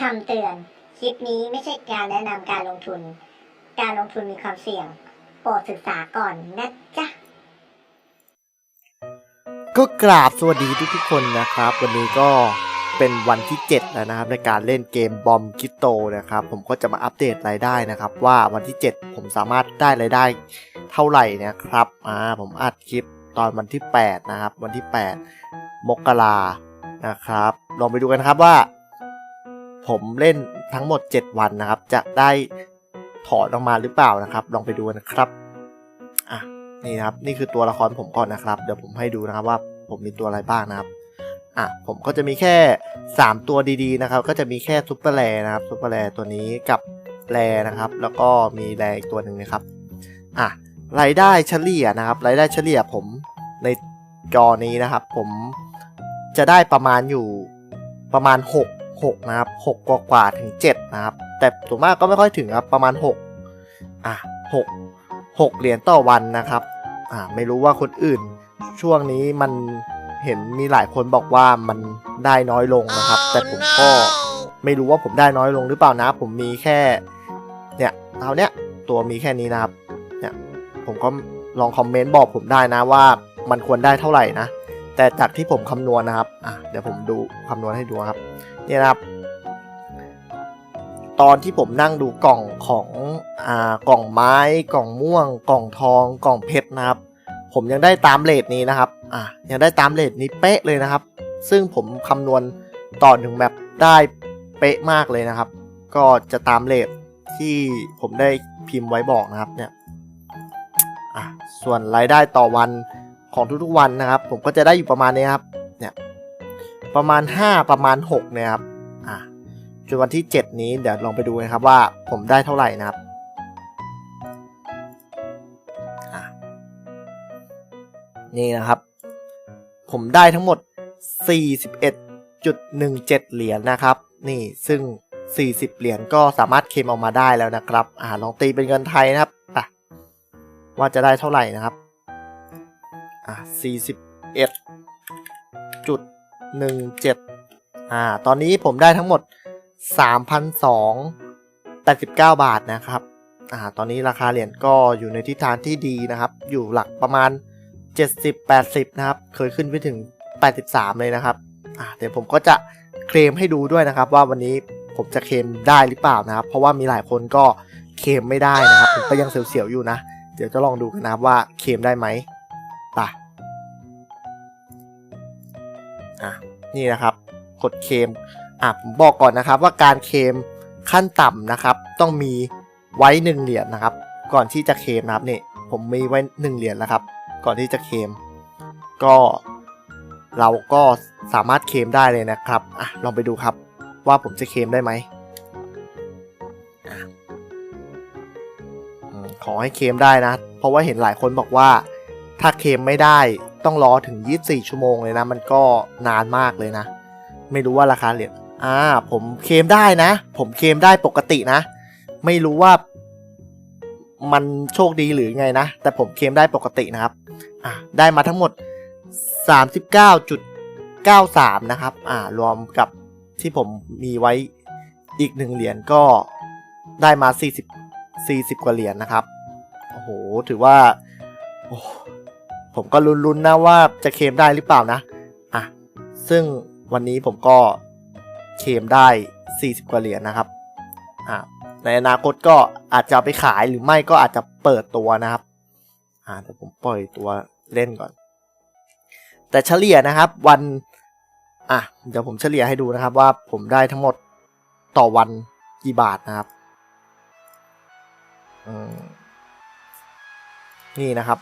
คำเตือน คลิปนี้ไม่ใช่การแนะนำการลงทุน การลงทุนมีความเสี่ยง โปรดศึกษาก่อนนะจ๊ะ ก็กราบสวัสดีทุกๆคนนะครับ วันนี้ก็เป็นวันที่ 7 แล้วนะครับในการเล่นเกมบอมคิโตนะครับ ผมก็จะมาอัปเดตรายได้นะครับ ว่าวันที่ 7 ผมสามารถได้รายได้เท่าไหร่นะครับอ่าผมอัดคลิปตอนวันที่ 8 นะครับ วันที่ 8 มกรานะครับ ลองไปดูกันครับว่า ผมเล่นทั้งหมด 7 วันนะครับ จะได้ถอนออกมาหรือเปล่านะครับ ลองไปดูนนะครับอะนี่นะครับนี่คือตัวละครผมก่อนนะครับ เดี๋ยวผมให้ดูนะครับว่าผมมีตัวอะไรบ้างนะครับอะผมก็จะมีแค่ 3 ตัวดีๆนะครับ ก็จะมีแค่ซุปเปอร์แรนะครับซุปเปอร์แรตัวนี้กับแรนะครับ แล้วก็มีแรอีกตัวหนึ่งนะครับอะรายได้เฉลี่ยนะครับ รายได้เฉลี่ยผมในจอนี้นะครับ ผมจะได้ประมาณอยู่ประมาณ 6 6 นะครับ 6 กว่ากว่าๆถึง 7 นะครับ แต่ส่วนมากก็ไม่ค่อยถึงครับ ประมาณ 6 อะ 6 6 เหรียญต่อวันนะครับ อ่า ไม่รู้ว่าคนอื่น ช่วงนี้มันเห็นมีหลายคนบอกว่ามันได้น้อยลงนะครับ แต่ผมก็ไม่รู้ว่าผมได้น้อยลงหรือเปล่านะ ผมมีแค่ เนี่ยเท่าเนี้ยตัวมีแค่นี้นะครับ เนี่ย ผมก็ลองคอมเมนต์บอกผมได้นะว่ามันควรได้เท่าไหร่นะ แต่จากที่ผมคำนวณนะครับอะเดี๋ยวผมดูคำนวณให้ดูครับเนี่ยนะครับ ตอนที่ผมนั่งดูกล่องของอ่ากล่องไม้ กล่องม่วง กล่องทอง กล่องเพชรนะครับ ผมยังได้ตามเลทนี้นะครับอะยังได้ตามเลทนี้เป๊ะเลยนะครับ ซึ่งผมคำนวณต่อหนึ่งแบบได้เป๊ะมากเลยนะครับ ก็จะตามเลทที่ผมได้พิมพ์ไว้บอกนะครับเนี่ยอะส่วนรายได้ต่อวัน ของทุกๆวันนะครับ ผมก็จะได้อยู่ประมาณนี้ครับเนี่ยประมาณ 5 ประมาณ6เนี่ยครับอะจนวันที่ 7 นี้เดี๋ยวลองไปดูนะครับว่าผมได้เท่าไหร่นะครับอะนี่นะครับ ผมได้ทั้งหมด 41.17 เหรียญนะครับ นี่ซึ่ง 40 เหรียญก็สามารถเคมออกมาได้แล้วนะครับ อ่าลองตีเป็นเงินไทยนะครับอะว่าจะได้เท่าไหร่นะครับ อะ41.17อ่า ตอนนี้ผมได้ทั้งหมด 3,289 บาทนะครับ อ่า ตอนนี้ราคาเหรียญก็อยู่ในทิศทางที่ดีนะครับ อยู่หลักประมาณ 70-80 นะครับ เคยขึ้นไปถึง 83 เลยนะครับ อ่า เดี๋ยวผมก็จะเคลมให้ดูด้วยนะครับ ว่าวันนี้ผมจะเคลมได้หรือเปล่านะครับ เพราะว่ามีหลายคนก็เคลมไม่ได้นะครับ ผมก็ยังเสียวๆอยู่นะ เดี๋ยวจะลองดูกันนะครับว่าเคลมได้ไหม ป่ะอะนี่นะครับกดเคมอะผมบอกก่อนนะครับว่าการเคมขั้นต่ำนะครับ ต้องมีไว้หนึ่งเหรียญนะครับ ก่อนที่จะเคมนะครับนี่ผมมีไว้หนึ่งเหรียญแล้วครับ ก่อนที่จะเคม ก็เราก็สามารถเคมได้เลยนะครับอะลองไปดูครับว่าผมจะเคมได้ไหมขอให้เคมได้นะ เพราะว่าเห็นหลายคนบอกว่า ถ้าเคลมไม่ได้ต้องรอถึง 24 ชั่วโมงเลยนะ มันก็นานมากเลยนะ ไม่รู้ว่าราคาเหรียญอ่า ผมเคลมได้นะ ผมเคลมได้ปกตินะ ไม่รู้ว่า มันโชคดีหรือไงนะ แต่ผมเคลมได้ปกตินะครับ อ่าได้มาทั้งหมด 39.93 นะครับ อ่ารวมกับที่ผมมีไว้อีกหนึ่งเหรียญก็ได้มา 40 40 กว่าเหรียญนะครับ โอ้โห ถือว่าโอ้ ผมก็ลุ้นๆนะว่าจะเคมได้หรือเปล่านะอะซึ่งวันนี้ผมก็เคมได้ 40 กว่าเหรียญนะครับอะในอนาคตก็อาจจะไปขายหรือไม่ก็อาจจะเปิดตัวนะครับอ่าแต่ผมปล่อยตัวเล่นก่อน แต่เฉลี่ยนะครับวันอะเดี๋ยวผมเฉลี่ยให้ดูนะครับว่าผมได้ทั้งหมดต่อวันกี่บาทนะครับอืมนี่นะครับ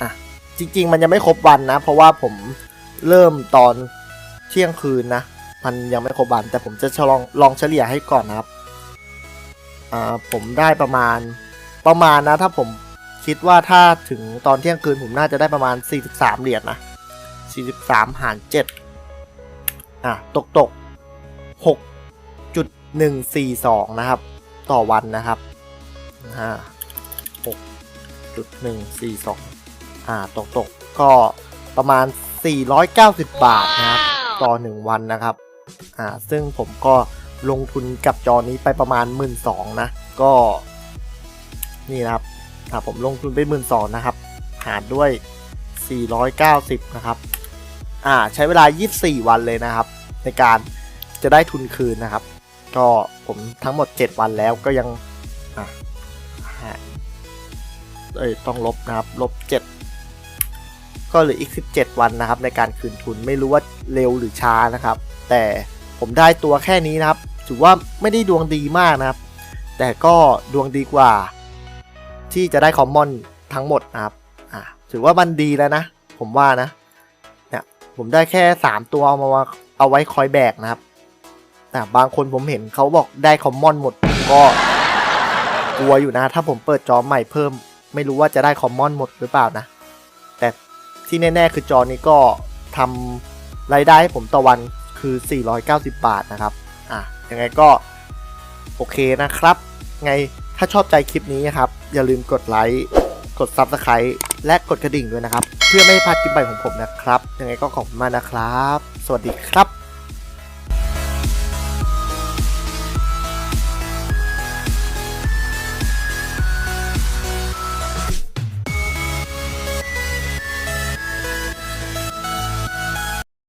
อะจริง ๆ มันยังไม่ครบวันนะ เพราะว่าผมเริ่มตอนเที่ยงคืนนะ มันยังไม่ครบวัน แต่ผมจะลองลองเฉลี่ยให้ก่อนนะครับอ่าผมได้ประมาณประมาณนะ ถ้าผมคิดว่าถ้าถึงตอนเที่ยงคืนผมน่าจะได้ประมาณ 43 เหรียญนะ 43 หาร 7 อะ ตกตก6.142 นะครับ ต่อวันนะครับอ่า6.142 อ่าตกตกก็ประมาณ 490 บาทนะครับต่อ 1 วันนะครับอ่าซึ่งผมก็ลงทุนกับจอนี้ไปประมาณ 1 2ื่นนะ ก็นี่นะครับอ่าผมลงทุนไปหมื่นสองนะครับ หารด้วย 490 นะครับอ่าใช้เวลา 24 วันเลยนะครับ ในการจะได้ทุนคืนนะครับ ก็ผมทั้งหมด 7 วันแล้วก็ยังอะหารเอ้ยต้องลบนะครับ ลบ 7 ก็เหลืออีก 17 วันนะครับ ในการคืนทุนไม่รู้ว่าเร็วหรือช้านะครับ แต่ผมได้ตัวแค่นี้นะครับ ถือว่าไม่ได้ดวงดีมากนะครับ แต่ก็ดวงดีกว่า ที่จะได้คอมมอนทั้งหมดนะครับอ่าถือว่ามันดีแล้วนะ ผมว่านะเนี่ยผมได้แค่ 3 ตัวเอามาเอาไว้คอยแบกนะครับแต่บางคนผมเห็นเขาบอกได้คอมมอนหมดผมก็กลัวอยู่นะ ถ้าผมเปิดจอใหม่เพิ่ม ไม่รู้ว่าจะได้คอมมอนหมดหรือเปล่านะ ที่แน่ ๆ คือจอนี้ก็ทำรายได้ให้ผมต่อวันคือ 490 บาทนะครับ อะ ยังไงก็ โอเคนะครับ ไงถ้าชอบใจคลิปนี้นะครับ อย่าลืมกดไลค์ กด Subscribe และกดกระดิ่งด้วยนะครับ เพื่อไม่ให้พลาดคลิปใหม่ของผมนะครับ ยังไงก็ขอบคุณมากนะครับ สวัสดีครับ